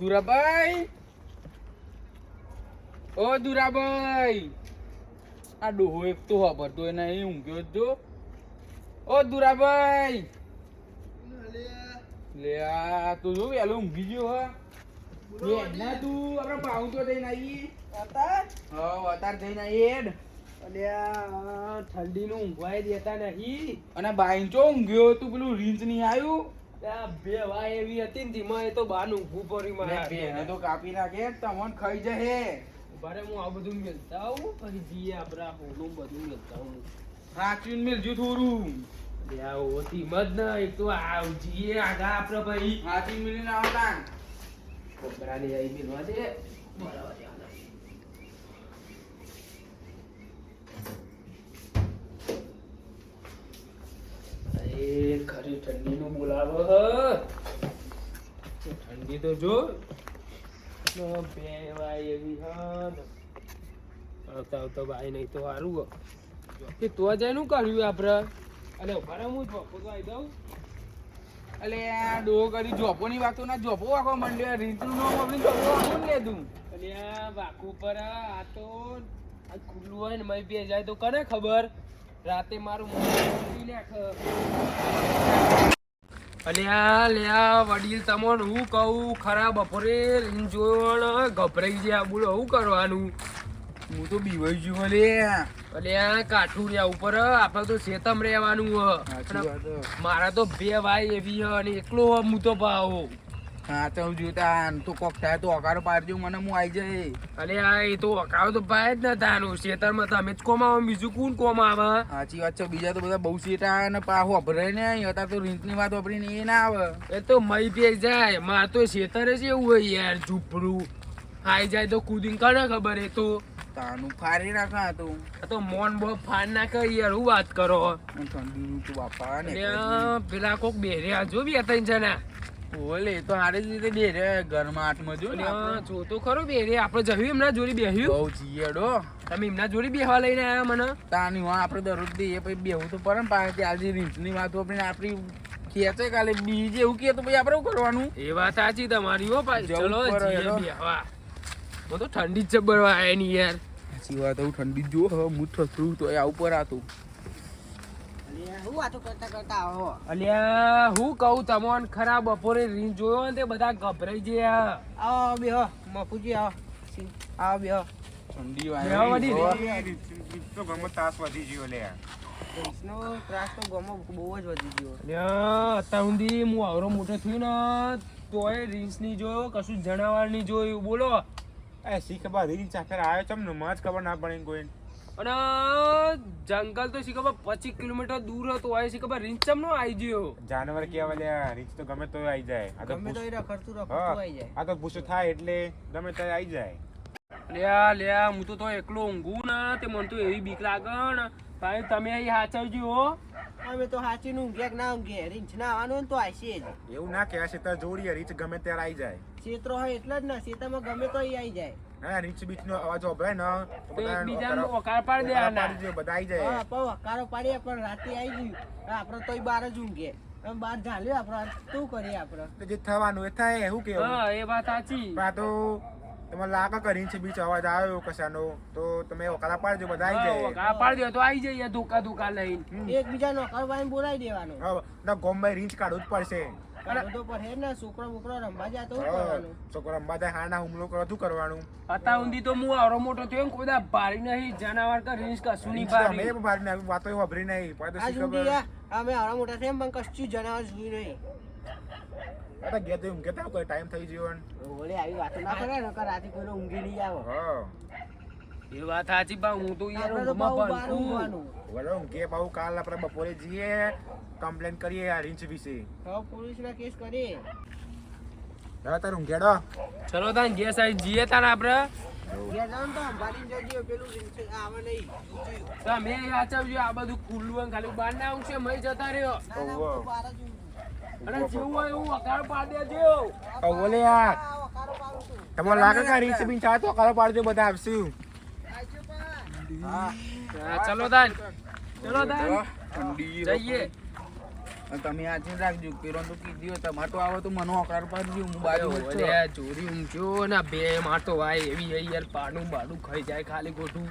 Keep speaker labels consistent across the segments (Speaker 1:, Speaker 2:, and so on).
Speaker 1: દુરાભાઈ ઓ દુરાભાઈ આ ડોહો એક તો વાપરતો એને અહીં ઊંઘ્યો જ ઓ દુરાભાઈ લે આ તું જો વેલો ઊંઘી ગયો હા. ના તું આપણે પાઉં તો જઈને આવીએ હા અતાર જઈને આવીએ હેડ.
Speaker 2: ઠંડી નું ઊંઘવાય દેતા નહીં.
Speaker 1: અને બાઈંચો ઊંઘ્યો? તું પેલું રીંચ નહીં આવ્યું
Speaker 2: બે વાય એવી હતી ને ધીમા એ તો બાનું નું ઊભું
Speaker 1: એને તો કાપી નાખે તમોન ખાઈ જશે.
Speaker 2: બારે હું આ બધું મેલતા આવું પછી જીએ આપડા હોનું બધું મેલતા આવું.
Speaker 1: સાચું મેલજો થોડું.
Speaker 2: લે ઓતી મત ને એક તો આ જીએ આગા આપડે ભાઈ.
Speaker 1: સાચું મેલીને આવતા.
Speaker 2: કોબરાની આઈ મેલવા દે. બરાબર અરે ખરી ઠંડી નું બોલાવો ઠંડી તો જો. ને બે વાય એવી આવતા આવતા ભાઈ નહીં તો સારું કે તો નું કર્યું આપડે. અને ઊભા હું જોપો તો આવી દઉં
Speaker 1: અલે, આ ડોહો કરી જોપોની વાતો ના જોપો આખો મંડ્યો. રીતુ નો આપણે જોપો આખું ને લીધું
Speaker 2: અલે, આ વાકુ પર આ તો આ ખુલ્લું હોય ને મય બે જાય તો કરે ખબર. રાતે મારું અલ્યા લ્યા વડીલ તમોન હું કહું ખરા બપોરે ને ગભરાઈ ગયા બોલો શું કરવાનું?
Speaker 1: હું તો બીવાઈ ગયો અલે
Speaker 2: અને આ કાઠું રહ્યા ઉપર આપણે તો શેતમ રહેવાનું હ.
Speaker 1: હે.
Speaker 2: મારા તો બે ભાઈ એવી હ અને એકલો હ હું તો ભાવ.
Speaker 1: હા તો જોતા તો કોક થાય તો અકારો પાડજો મને હું આવી જાય.
Speaker 2: અને આ એ તો અકાવ તો ભાઈ જ નતા આનું શેતરમાં તમે જ કોમાવો બીજું કોણ કોમ આવે?
Speaker 1: સાચી વાત છે બીજા તો બધા બહુ સીટા અને પાહો અભરાય ને હતા તો રીંચની વાત વાપરીને એ ના આવે.
Speaker 2: એ તો મય પે જાય માર તો શેતરે જ એવું હોય યાર ઝૂપડું. આઈ જાય તો કુદીને કને ખબર એ તો?
Speaker 1: તાનું ફાડી નાખા તું.
Speaker 2: આ તો મોન બો ફાન નાખે યાર હું વાત કરો?
Speaker 1: ઠંડીનું તો બાપા ને
Speaker 2: પેલા કોક બેર્યા જો બે છે જણા.
Speaker 1: ઓલે તો હારી જ રીતે બે રે ઘરમાં આઠમાં જો ને
Speaker 2: જો તો ખરો બેરે આપણે જયું એમના જોડી બેહ્યું?
Speaker 1: બહુ જીએડો.
Speaker 2: તમે એમના જોડી બેહવા લઈને આયા મને?
Speaker 1: તાની હા આપણે દરરોજ દઈએ પછી બેહું તો ને પાસે ત્યાં જે રીંચની વાત વાપરીને આપણી ખેંચે કાલે બીજે એવું કહે તો પછી આપણે કરવાનું?
Speaker 2: એ વાત સાચી તમારી હો ભાઈ. ચલો બેહવા. હું તો ઠંડી જ જબર આયા ની યાર.
Speaker 1: સાચી વાત હું ઠંડી જો હવે હું થતું તો.
Speaker 2: અલ્યા હું કહું તમોન ખરા બપોરે રીન જોયો ને તે બધા ગભરાઈ ગયા.
Speaker 3: આવો બેહો. મફુજી આવો. આવો બેહો.
Speaker 1: ઠંડી
Speaker 2: માંડી.
Speaker 1: તો.
Speaker 4: તો ગમે તાસ વધી ગયો લે.
Speaker 3: રીંછનો ત્રાસ તો ગમો બહુ જ વધી ગયો.
Speaker 2: અલ્યા અત્યાર સુધી હું આવરો મોટો થયો ને તોય રીંસની જોયો કશું જણાવવાની ની જોયું. બોલો.
Speaker 4: એ શીખ ખબર રીલ ચાકર આવ્યો ચમ ને મજ ખબર ના પડે કોઈ.
Speaker 2: અને જંગલ તો શીખો ખબર પચીસ કિલોમીટર દૂર હતો. હોય શીખો ખબર રીંચ નો આવી ગયો
Speaker 4: જાનવર કેવા લે રીંચ તો ગમે તો આવી જાય. આ તો
Speaker 3: ગમે તો રખડતું રખડતું આવી જાય.
Speaker 4: આ તો ભૂસો થાય એટલે ગમે ત્યારે આવી જાય.
Speaker 2: લ્યા લ્યા હું તો તો એકલો ઊંઘું ને તે મને તો એવી બીક લાગે ને. ભાઈ તમે અહીં હાચવજો હો.
Speaker 3: અમે તો હાચી નું ઊંઘે કે ના ઊંઘે રીંચ ના આવવાનું તો આવશે જ.
Speaker 4: એવું ના કહેવાય શેતર જોડીએ રિંચ ગમે ત્યારે આવી જાય.
Speaker 3: ક્ષેત્રો હોય એટલે જ ના ક્ષેત્રમાં ગમે તો અહીં આવી જાય.
Speaker 4: હા રીચ બીચ નો અવાજ ઓભરાય ને તો ઓકારો-
Speaker 2: ઓકાર પાડી
Speaker 4: દે
Speaker 2: દેવાના.
Speaker 4: પાડી દે, બધા આવી
Speaker 3: હા
Speaker 4: જાય
Speaker 3: પણ હકારો પાડીએ પણ રાતે આવી ગયું. આપણે તોય બાર જ ઊંઘે અમે બાર ઝાલ્યો આપણે શું કરીએ આપણે?
Speaker 4: તો જે થવાનું એ થાય એવું કેવું?
Speaker 2: હા એ વાત સાચી.
Speaker 4: આ તો તમે લાગે કે રીંછ બીચ અવાજ આવ્યો કશાનો? તો તમે ઓકારા પાડજો બધા આવી જાય.
Speaker 2: ઓકાર પાડી દે તો આવી જઈએ ધોકા ધોકા લઈને.
Speaker 3: એકબીજાનો પાડીને બોલાવી દેવાનો.
Speaker 4: હા, ના ગોમમાં રીંચ કાઢવું જ પડશે.
Speaker 3: હે ને છોકરો રમવા જાય
Speaker 4: હાના હુમલો કરો શું કરવાનું?
Speaker 2: અત્યાર સુધી તો હું આવરો મોટો થયો ને કોઈ દા ભારી નહીં જાનવર કે નહીં
Speaker 4: તો અમે
Speaker 2: ભારી.
Speaker 4: નાખી, વાતો એ નહીં પણ
Speaker 3: આ
Speaker 4: ખબર
Speaker 3: અમે મોટા થયા પણ કશું જનાવર નહીં.
Speaker 4: આ તો ઘેર તો ઊંઘે તો કોઈ ટાઈમ થઈ ગયો ને.
Speaker 3: ઓલે આવી વાતો ના કરે ને કે રાતે કોઈને ઊંઘી નહીં આવે.
Speaker 4: હા.
Speaker 2: એ વાત સાચી પણ હું તો યાર ઊંઘમાં
Speaker 3: બહુ. ઊંઘવાનું.
Speaker 4: વલો ઊંઘે પાછું કાલ આપણે બપોરે જઈએ કમ્પ્લેન કરીએ આ રીંછ વિશે.
Speaker 3: હવે પોલીસના કેસ કરીએ.
Speaker 4: હા તાર ઊંઘેડો.
Speaker 2: ચલો તાન ગેસ સાઈડ જઈએ તાન આપણે.
Speaker 3: ઘેર જાઓ ને તો અંબાડીને જજો પેલું રીંછ આવે નહીં.
Speaker 2: તમે સાચવજો આ બધું ખુલ્લું હોય ને ખાલી બહાર ના આવશે મય જતા રહ્યો.
Speaker 3: ના ના
Speaker 4: ઓહો.
Speaker 3: હું તો બહાર જ ઊંઘું.
Speaker 2: અને જેવું હોય એવું વકાર પાડી દેજો.
Speaker 4: હવે બોલે યાર.
Speaker 3: આ વકારો પાડું છું.
Speaker 4: તમને લાગે કે આ રીંછ બીન ચાહે તો પાડજો બધા આવશું.
Speaker 3: પણ
Speaker 4: હા
Speaker 2: હા, ચલો દાન. ચલો
Speaker 1: દાન.
Speaker 2: જઈએ.
Speaker 1: તમે આજે રાખજો પેલો તો કીધી તમારે આવે તો મને ઓકળાર પાડજો હું બાજુ
Speaker 2: અરે ચોરી ઊંચો ને બે માટો વાય એવી હે યાર પાડું બાડું ખાઈ જાય ખાલી ગોઠું.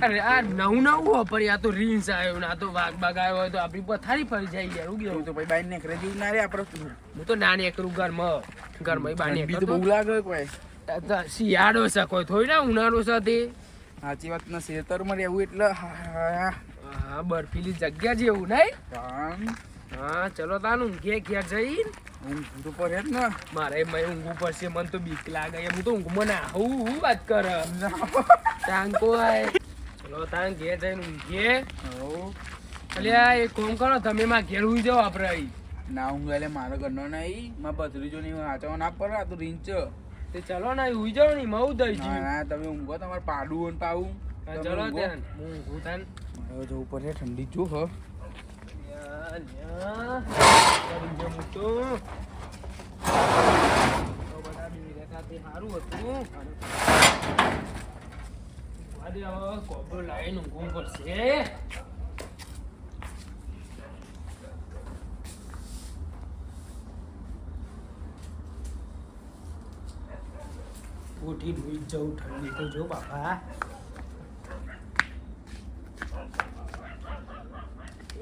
Speaker 2: અરે આ નવું નવું વાપરી આ તો રીન્સ આવ્યો ને આ તો વાઘ બાગ આવ્યો હોય તો આપણી પથારી ફરી જાય યાર હું કેવું
Speaker 1: તો ભાઈ બાઈને નેકરે જેવું ના રે આપણે.
Speaker 2: હું તો નાની એકરું ઘરમાં ઘરમાં ઘર
Speaker 1: ઠંડી તો બહુ લાગે કોઈ.
Speaker 2: શિયાળો છે કોઈ થોડી ના ઉનાળો સાથે
Speaker 1: સાચી વાત ના શેતરમાં રહેવું એટલે હા,
Speaker 2: બરફીલી જગ્યા જેવું નહીં? હા ચલો તાન ઊંઘે ઘેર જઈ
Speaker 1: ઊંઘ તો પડે જ ને.
Speaker 2: મારે મેં ઊંઘવું પડશે મને તો બીક લાગે. હું તો ઊંઘમાં ના હું હું વાત કર? ટાંકો આય ચલો તાન ઘેર જઈને
Speaker 1: ઊંઘે.
Speaker 2: અલ્યા એક કોમ કરો તમે માં ઘેર ઉઈ જાઓ આપણે
Speaker 1: ના ઊંઘ એટલે મારો ઘરનો નહીં મારા ભત્રીજો નહીં વાંચવા ના પડે આ તો રીંચ.
Speaker 2: તે ચલો ને ઉઈ જાવ ને મઉ દઈ જી
Speaker 1: ના તમે ઊંઘો તમારે પાડું ને પાવું
Speaker 2: ચલો ત્યાં હું ઊંઘું તાન
Speaker 1: હવે ઉપર પડે ઠંડી જો હ.
Speaker 2: જો હારું હતું. લાઈન ઊંઘવું પડશે. ઉઠી ડૂબી જવું ઠંડી તો જો બાપા.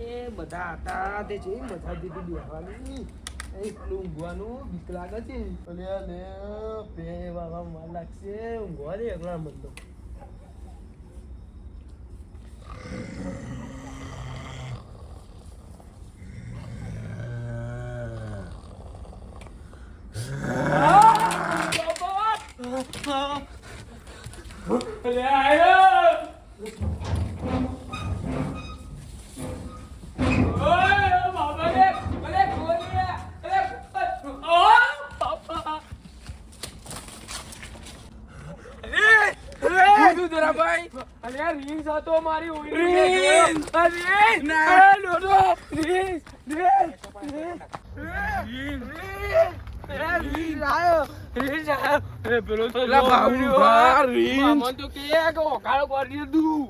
Speaker 2: એ બધા હતા, તે છે મજા દીધી બેહવાની. એટલું ઊંઘવાનું બીક લાગે છે લે, બે વાવા માર લાગશે ઊંઘવા દે એકલા મન તો અલ્યા આયો ઓય બાબા રે અરે ગોલિયા અરે ઓ બાપા
Speaker 1: દોરાભાઈ
Speaker 2: અરે રીસ હતો મારી
Speaker 1: રીંસ!
Speaker 2: અરે
Speaker 1: ના.
Speaker 2: લોડો રીસ રીસ રીસ રીસ આયો રીસ આયો પેલો તો
Speaker 1: પેલા ભાઈ રીસ.
Speaker 2: મામા તો કે કે ઓકાળો કરી દીધું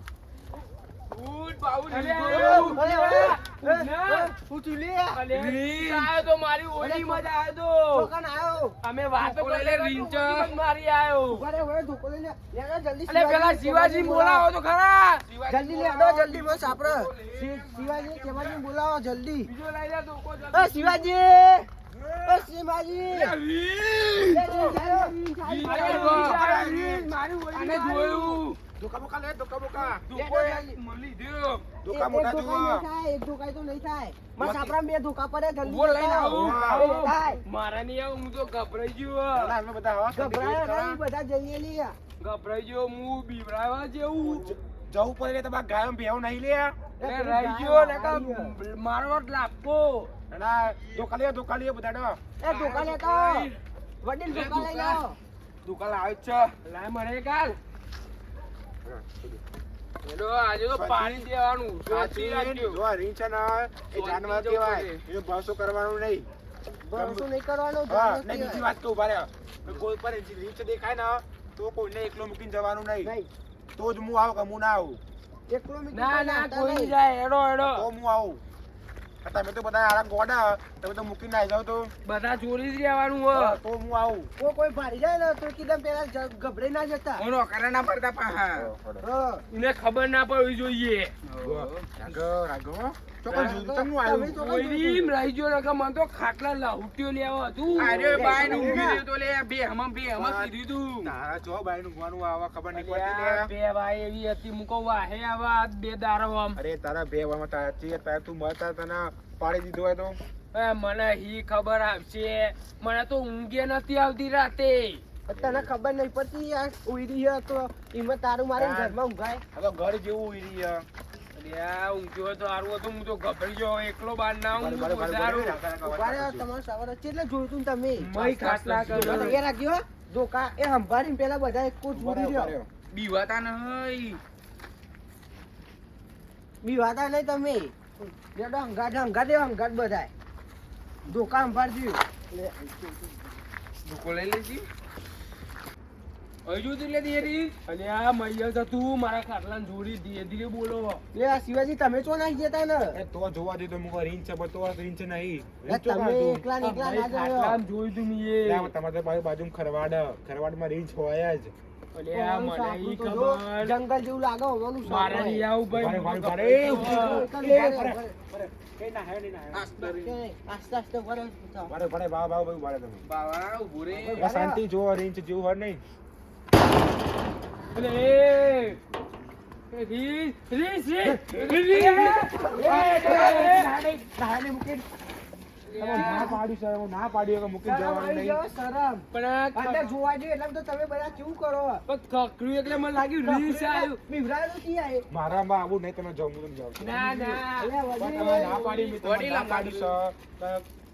Speaker 2: શિવાજી બોલાવો તો ખરા.
Speaker 3: જલ્દી લેડો જલ્દી બસ આપડે. શિવાજી શિવાજી બોલાવો જલ્દી. શિવાજી! મારું શિવાજી.
Speaker 2: મારી
Speaker 1: જોયું.
Speaker 4: ધોકા લે ધોકા બોકા
Speaker 1: ધોકો મળી ગયો.
Speaker 4: ધોકા મોટા
Speaker 3: નહીં થાય, એક તો નહીં થાય બસ આપણા બે ધોકા પડે જલ્દી
Speaker 1: બોલ લઈને આવું.
Speaker 3: થાય.
Speaker 2: મારા ની આવું, હું તો ગભરાઈ ગયો
Speaker 4: પેલા અમે બધા આવા
Speaker 3: ગભરાયા નહીં, બધા જઈએ લઈએ
Speaker 2: ગભરાઈ ગયો હું બીવરાવા જેવું
Speaker 4: જવું પડે લે તમારા ગાયમ બેહો નહીં લે
Speaker 2: એ રહી ગયો ને કા મારવા જ લાગતો
Speaker 4: ધોકા લે ધોકા લે બધા.
Speaker 3: એ ધોકા લેતા આવો. વડીલ ધોકા લઈ
Speaker 1: ધોકા. દુકાન આવે જ છે
Speaker 2: લાય મરે કાલ એનો આજે તો પાણી દેવાનું
Speaker 4: જો આ રીંછ છે ને એ જાનવર કહેવાય. એનો ભરોસો કરવાનો નહીં.
Speaker 3: ભરોસો નહીં કરવાનો
Speaker 4: હા
Speaker 3: જાનવર
Speaker 4: બીજી વાત કહું ઊભા રહો. કોઈ પર રીંછ દેખાય ને તો કોઈને એકલો મૂકીને જવાનું નહીં. તો જ હું આવું કે હું ના આવું.
Speaker 3: એકલો મીઠું
Speaker 2: ના
Speaker 3: કોઈ
Speaker 2: ના કોઈ જાય એડો એડો
Speaker 4: તો હું આવું. તમે તો બધા આરા ગોડા તમે તો મૂકીને આવી જાવ તો.
Speaker 2: બધા ચોરી જ રહેવાનું હોય.
Speaker 4: તો હું આવું.
Speaker 3: કોઈ કોઈ ભારી જાય ને તો કીધા પેલા ગભરાઈ ના જતા.
Speaker 1: ઓનો કરે ના પડતા પાહા
Speaker 2: એને ખબર ના પડવી જોઈએ.
Speaker 4: રાઘવ રાઘવ. પાડી દીધું હોય તો?
Speaker 2: મને હી ખબર આવશે. મને તો ઊંઘે નથી આવતી રાતે.
Speaker 3: તને ખબર નહીં પડતી આ ઉઈરી તો. એમાં તારું મારે. ઘરમાં ઊંઘાય.
Speaker 4: હવે ઘર જેવું ઉઈ
Speaker 2: ઊંઘ્યો તો હતું હું તો ગભરી ગયો એકલો બાર ના
Speaker 3: તમારો જોયું તમે
Speaker 2: મય.
Speaker 3: એ એ સંભાળીને પેલા બધા એક
Speaker 4: રહ્યો.
Speaker 1: બીવાતા નહીં
Speaker 3: બીવાતા નહીં તમે રેડો હંગાટ હંગાટ એવો હંગાટ બધાય ધોકા સંભાળજો
Speaker 1: ધોકો લઈ લેજી હજુ એટલે દેરી
Speaker 2: અને આ મૈયા તો તું મારા ખાટલાને જોડી ધીરે ધીરે બોલો
Speaker 3: લે આ શિવાજી તમે ચો નાખી જતા ને
Speaker 4: તો જોવા દે તો મુકો રીંછ છે પણ તો રીંછ નહીં
Speaker 3: એ તમે એકલા એકલા ના જાઓ
Speaker 2: ખાટલામાં તું મેં
Speaker 4: તમારે તો બાજુ બાજુમાં ખરવાડ ખરવાડમાં રીંછ હોય જ
Speaker 3: જંગલ જેવું લાગે સાપ હોય.
Speaker 2: નહીં આવું ભાઈ
Speaker 4: એ, શાંતિ જો રીંછ જેવું હોય નહીં
Speaker 3: શરમ
Speaker 4: જવાનું
Speaker 3: આવી
Speaker 4: નહીં
Speaker 3: જાઓ, શરમ.
Speaker 2: પણ આ
Speaker 3: જોવા જઈએ એટલે તમે
Speaker 4: હું
Speaker 2: ના ના
Speaker 4: પાડી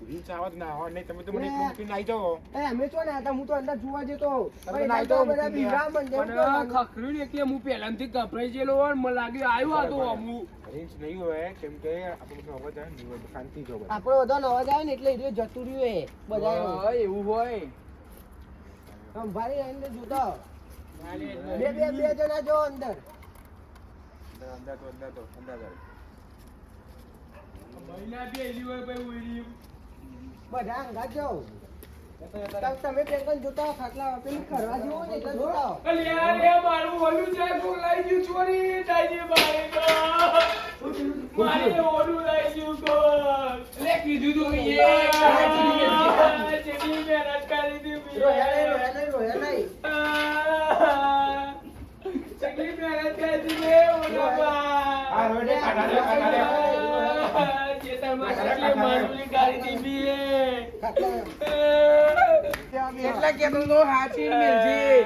Speaker 4: રીંછ આવત ના હોય નહીં તમે તો મને એકલું મૂકીને આવી જાઓ.
Speaker 3: એ અમે છો ને હતા હું તો અંદર જોવા જતો
Speaker 4: તમે
Speaker 3: પણ એટલે તો બધા મને
Speaker 2: એટલે હું પહેલાથી ગભરાઈ ગયેલો હોય મને લાગ્યું આવ્યું હતું અમુક.
Speaker 4: રીંછ નહીં હોય કેમ કે આપણે બધું અવાજ આવે ને શાંતિ જો
Speaker 3: આપણો બધો અવાજ આવે ને એટલે એ રહ્યો જતું રહ્યું એ બધા
Speaker 1: હા, એવું હોય.
Speaker 3: સંભાળી અંદર જોતો બે બે બે જણા જો અંદર.
Speaker 4: અંદર અંદર તો અંદર તો અંદર
Speaker 2: મહિના બે એલી હોય ભાઈ ઉડી.
Speaker 3: બધા અંગાત જાઓ તમે- તમે જોતા ખાટલા પેલું કરવા જેવું ને એટલે જોતા
Speaker 2: અલ્યા, અલ્યા, મારું ઓલું છે, કોક લઈ ગયું ચોરી, દાજી મારી તો. મારે ઓલું લઈ ગયું કોક.
Speaker 1: એટલે કીધું તું એ
Speaker 2: આ, મહેનત કરી હતી મેં.
Speaker 3: રોયા નહીં, રોયા નહીં, રોયા નહીં.
Speaker 2: મહેનત કરી હતી મેં, બા.
Speaker 4: આ રોડે કાઢા કાઢા
Speaker 1: એટલા કે તો હાચી મેલજી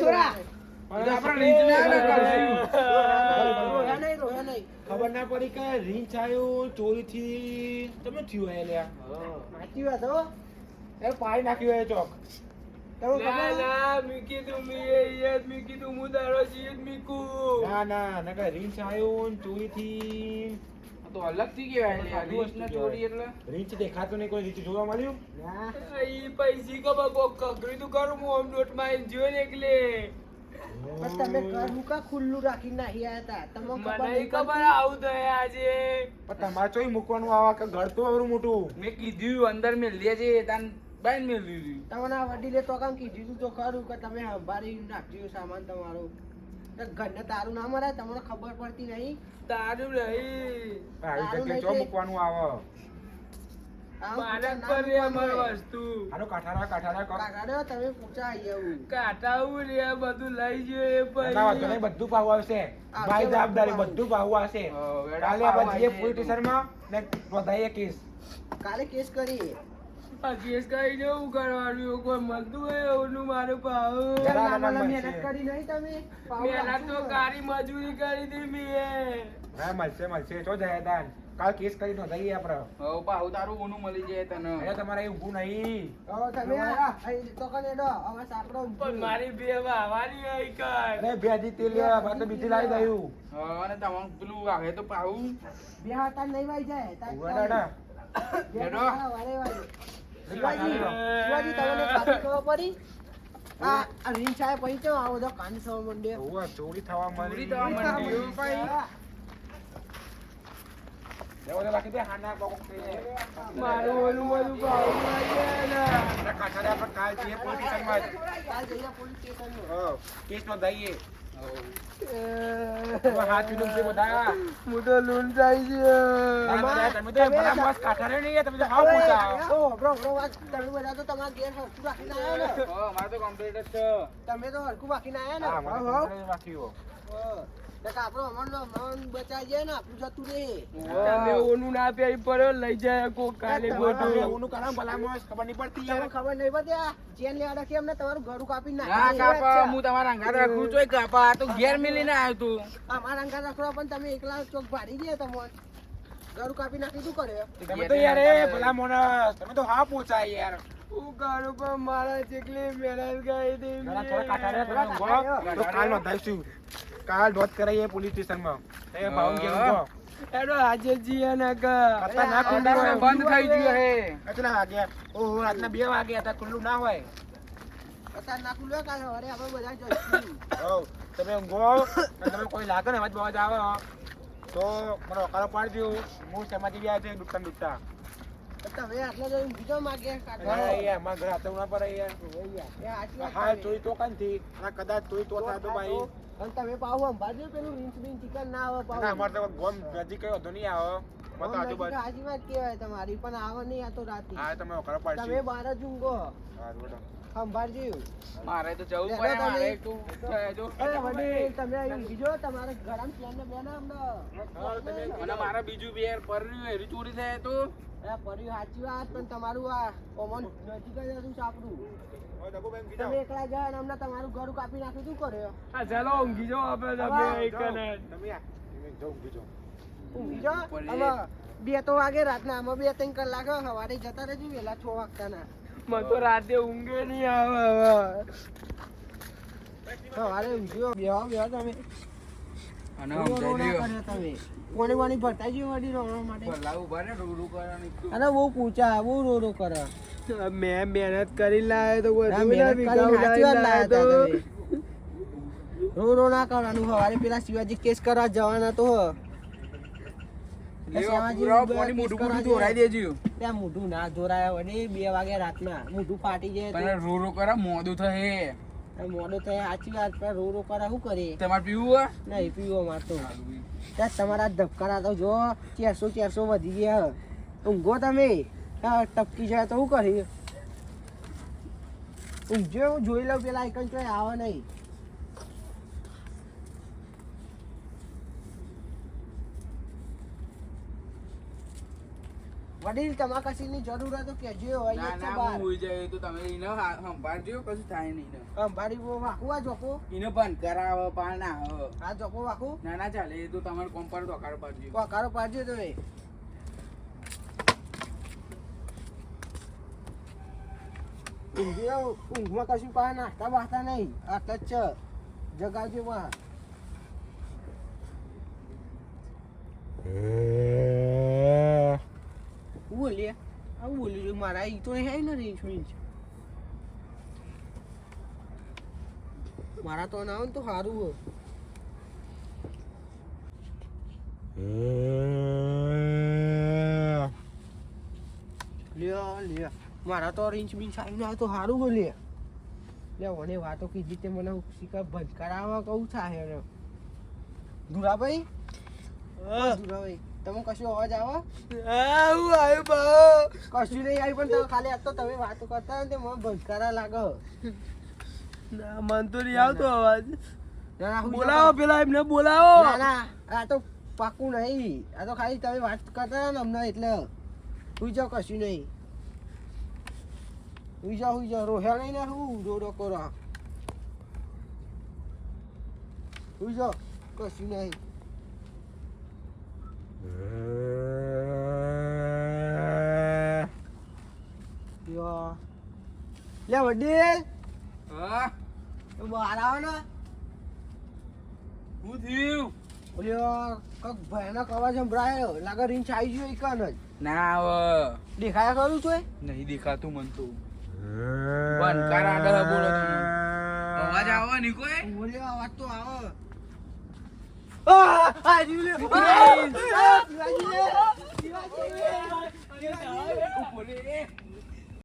Speaker 3: છોરા.
Speaker 1: એ.
Speaker 4: ખબર ના પડી કે રીંચ આવ્યું ચોરીથી તમે થયું હે લ્યા?
Speaker 3: સાચી વાત હો.
Speaker 4: એ પાડી નાખ્યું હે ચોક.
Speaker 2: ના, ના, મેં કીધું મેં એ યાદ, કીધું હું તારો જીત મીકું.
Speaker 4: ના ના નકર રીંછ આવ્યું ને ચોરીથી
Speaker 1: આ તો અલગથી કેવાય લે આ ચોરી એટલે
Speaker 4: રીંછ દેખાતું નહીં કોઈ રીંછ જોવા મળ્યું
Speaker 3: ના.
Speaker 2: ઈ પૈસી ખબર કોક કકડી તું કરું હું આમ નોટમાં આઈને જોઈ ને એકલે.
Speaker 3: બસ તમે ઘર મુકા ખુલ્લું આયા હતા તમને ખબર
Speaker 2: ખબર આવું થયે આજે
Speaker 4: પણ તમારે ચોઈ મૂકવાનું આવા ગળતું ઘર તો આવરું મોટું
Speaker 1: મેં કીધું અંદર મેં લેજે તાન બાઈન મેં લીધી.
Speaker 3: તમને આ વડીલે તો કામ કીધું તું તો ખરું કે તમે સંભાળી નાખજો સામાન તમારો. તો ઘરને તારું ના મરાય તમને ખબર પડતી નહીં.
Speaker 2: તારું નહીં.
Speaker 3: તારું
Speaker 4: જગ્યાએ ચો મૂકવાનું આવે?
Speaker 2: બધું લઈ ગયો એ
Speaker 4: ના વાંધો નહીં,
Speaker 2: પછી
Speaker 4: બધું પાહુ આવશે.
Speaker 3: આવશે,
Speaker 4: ભાઈ જવાબદારી
Speaker 3: બધું
Speaker 4: બધું આવશે. કાલે આપણે જઈએ
Speaker 1: આવશે.
Speaker 4: પોલીસ સ્ટેશનમાં ને નોંધાઈએ કેસ.
Speaker 3: કાલે કેસ કરીએ.
Speaker 2: આ કઈ જવું કરવાનું કોઈ મળતું હોય ઓનું મારું પાવ
Speaker 4: જરા
Speaker 3: ના, ના, ના,
Speaker 4: મળશે.
Speaker 3: મહેનત કરી નહીં તમે.
Speaker 2: મહેનત તો કારી મજૂરી કરી હતી મેં.
Speaker 4: હા મળશે મળશે. ચો જાય કાલ કેસ કરી નોંધાઈએ આપણે
Speaker 1: હવે પાહુ તારું ઊનું મળી જાય તને.
Speaker 4: એટલે તમારે એ ઊભું નહીં.
Speaker 3: હવે તમે તો કને ડો, હવે સાંકળો
Speaker 2: પણ મારી બે વાવાની આઈ કર
Speaker 4: અરે ભેજી તેલ લેવા બાદ બીજી લાવી દઉં
Speaker 1: હા, અને તમારું પેલું આવે તો પાઉ
Speaker 3: બે હાથ નહીં વાઈ જાય. બે વારે વારે. શિવાજી શિવાજી. તમે સાચી ખબર પડી? આ આ સાહેબ પછી કેમ આવો બધો કાન થવા માંડ્યો.
Speaker 4: હોવા ચોરી થવા
Speaker 1: ચોરી થવા માંડી.
Speaker 4: તો.
Speaker 2: મારું ઓલું બધું ભાવ
Speaker 4: કાલ જઈએ પોલીસ. હા, કેસ છે બધા
Speaker 2: હું તો લૂંટાઈ
Speaker 4: તમે તો- તમે તો ભલા મસ્ત કાઠારા નહીં તમે તો હાવ પૂછા
Speaker 3: ઓ, બ્રો, બ્રો, વાત તમે બધા તો તમારા ઘેર હરખું રાખીને આયા ને?
Speaker 1: હા, મારે તો complete જ છે.
Speaker 3: તમે તો હરખું રાખીને આયા ને?
Speaker 4: હો,
Speaker 3: હો.
Speaker 4: જ બાકી
Speaker 3: બચાઈ જાય ને આપણું જતું રહે.
Speaker 2: તમે ઓનું ના પહેરી પડ્યો લઈ જાય કોક કાલે
Speaker 4: તમારે
Speaker 2: ગોઠવું.
Speaker 4: એવું કામ ભલા મસ્ત ખબર નહીં પડતી
Speaker 3: ખબર નહીં પડતી આ ચેન લેવા રાખી અમને કાપી
Speaker 1: ના
Speaker 3: નાખી
Speaker 1: કાપા હું તમારા અંગાત રાખું ચોય કાપા આ તો ઘેર મિલીને આવ્યો તું.
Speaker 3: અમારા અંગા રાખવા પણ તમે એકલા ચોક ભાડી ગયા તમે ઘરું કાપી નાખી શું કરે?
Speaker 4: તમે તો યાર એ ભલા મોણસ તમે તો હા પોચા યાર.
Speaker 2: હું કરું પણ મારા જેટલી મહેનત કરી હતી.
Speaker 4: જરા
Speaker 2: મેં.
Speaker 4: થોડા કાઠારા તમે ઊંઘો. તો કાલ નોંધાઈશું કાલ નોંધ કરાઈએ પોલીસ સ્ટેશનમાં. એ ભાવ ઘેર ઊંઘો.
Speaker 2: એનો આજે જીએ ને કા
Speaker 4: અત્યારે ના ખુલ્લું
Speaker 1: બંધ થઈ ગયું હે.
Speaker 4: કેટલા વાગ્યા? ઓહો રાતના બે વાગ્યા હતા ખુલ્લું ના હોય.
Speaker 3: અત્યારે ના કાલે. સવારે આપણે બધા જઈશું
Speaker 4: તમે ઊંઘો. તમે કોઈ લાગે ને અવાજ બવાજ આવે તો મને ઓકારો પાડજો હું શેમાંથી ગયા છે? ડૂબતા ડૂબતા
Speaker 3: તમે આટલા જણ બીજો માગે
Speaker 4: અમારા ઘરે હાથે ના પડે યાર.
Speaker 3: એ સાચી વાત
Speaker 4: હા જોઈ તો કાંથી અને કદાચ જોઈ તો થાય તો ભાઈ.
Speaker 3: અને તમે પાવ અંબાજો પેલું રીંચ ચિકન ના આવે પાવ
Speaker 4: અમારે તો ગોમ નજીક કઈ વાંધો નહીં આવે. આજુબાજુ.
Speaker 3: સાચી વાત કહેવાય તમારી પણ આવે નહીં આ તો રાતે.
Speaker 4: હા તમે ઓકારો પાડજો
Speaker 3: તમે બાર જ ઊંઘો.
Speaker 4: હા, બોલો.
Speaker 3: સંભાળજો.
Speaker 1: મારે તો જવું પડે મારે તું જો.
Speaker 3: અરે તમે અહીં બીજો તમારે ગરમ પ્લેન ને બેના અમને
Speaker 1: અને મારે બીજું બે પરણ્યું એરી ચોરી થાય તો?
Speaker 3: અરે પડ્યું સાચી વાત પણ તમારું આ કોમન નજીક જ હતું સાપડું. તમે એકલા જાય ને અમને તમારું ઘર કાપી નાખ્યું શું કર્યો?
Speaker 2: હા ચાલો ઊંઘી જાઓ આપણે તમે એક ને
Speaker 4: તમે આ, તમે જાઓ, ઊંઘી જાઓ.
Speaker 3: ઊંઘી જાઓ બે તો વાગે રાતના આમાં બે ત્રણ કલાક સવારે જતા રહેજો વેલા છ વાગતાના.
Speaker 2: મને તો રાતે ઊંઘે નહીં આવે
Speaker 3: સવારે ઊંઘ્યો. બેહો બેહો તમે. કોની કોની માટે?
Speaker 1: રૂડું.
Speaker 3: અરે બહુ પૂછા બહુ રો રો કરે
Speaker 2: મેં મહેનત કરી લાવે તો.
Speaker 3: રો રો ના કરવાનું સવારે પેલા શિવાજી કેસ કરવા જવાના તો હ.
Speaker 1: લેવો,
Speaker 3: શિવાજી
Speaker 1: પુરાવો,
Speaker 3: બે
Speaker 1: પાણી
Speaker 3: કેસ
Speaker 1: મોઢું
Speaker 3: કરવા
Speaker 1: મોઢું ધોરાઈ દેજો.
Speaker 3: ત્યાં મોઢું ના ધોરાય વળી બે વાગે રાતના મોઢું ફાટી જાય તો
Speaker 1: રો રો કરે મોડું થાય
Speaker 3: મોડું થાય સાચી વાત રો રો કરે શું કરીએ
Speaker 1: તમારે પીવું
Speaker 3: નહીં પીવો મારતો ત્યાં તમારા ધબકારા તો જો ચારસો ચારસો વધી ગયા. ઊંઘો તમે? ટપકી જાય તો શું કરી ઊંઘજો હું જોઈ લઉં પેલા ચોય આવે નહીં. વડીલ તમારે કશીની જરૂર હોય તો
Speaker 1: ના ના
Speaker 3: બહાર
Speaker 1: હું હોઈ જાય તો તમે ઈને સંભાળજો કશું થાય નહીં ને.
Speaker 3: સંભાળી વો વાકું આ જોકો.
Speaker 1: ઈને પણ કરાવ પાર ના.
Speaker 3: આ જોકો વાકુ
Speaker 1: ના ના ચાલે એ તો તમારે કોમ પર ધોકારો પાડજો.
Speaker 3: કોકારો પાડજો તમે ઊંઘી ઊંઘમાં કશું પા નાસ્તા બાસ્તા નહીં આ જ છે. જગાવજો બહાર બોલીએ આવું બોલ્યું છું મારા એ તો હે ને મીંછ મારા તો ના આવે ને તો સારું હોય. લ્યો લ્યો. મારા તો રીંચ બીંચ આવીને આવે તો સારું હોય લે લે મને વાતો કીધી તે મને શીખા બંધ કરાવવા કહું રે ધુરાભાઈ? ધુરાભાઈ. તમે કશું અવાજ આવો?
Speaker 2: આવું આવ્યું બા.
Speaker 3: કશું નહીં આવી પણ તમે ખાલી આ તો તમે વાતો કરતા ને મને ભજકારા લાગો.
Speaker 2: ના મન તો નહીં આવતો અવાજ. બોલાવો પેલા એમને બોલાવો.
Speaker 3: ના આ તો પાકું નહીં. આ તો ખાલી તમે વાત કરતા ને અમને એટલે. હું જાઓ કશું નહીં. હુઈ જાઓ હું જાઓ રોહ્યા નહીં ને હું રો રો કરો. હું જાઓ કશું નહીં. લે વડીલ.
Speaker 1: હા?
Speaker 3: બહાર આવો ને.
Speaker 1: હું થયું?
Speaker 3: ઓલ્યો કક ભયાનક અવાજ સંભળાયો. લાગે રીંછ આવી ગયો એકન જ.
Speaker 1: ના આવ.
Speaker 3: દેખાયા કરું છું
Speaker 1: નહીં દેખાતું મન તો. બંધ કરા બોલો અવાજ આવે નહીં કોઈ?
Speaker 3: બોલ્યો અવાજ તો આવે. શિવાજી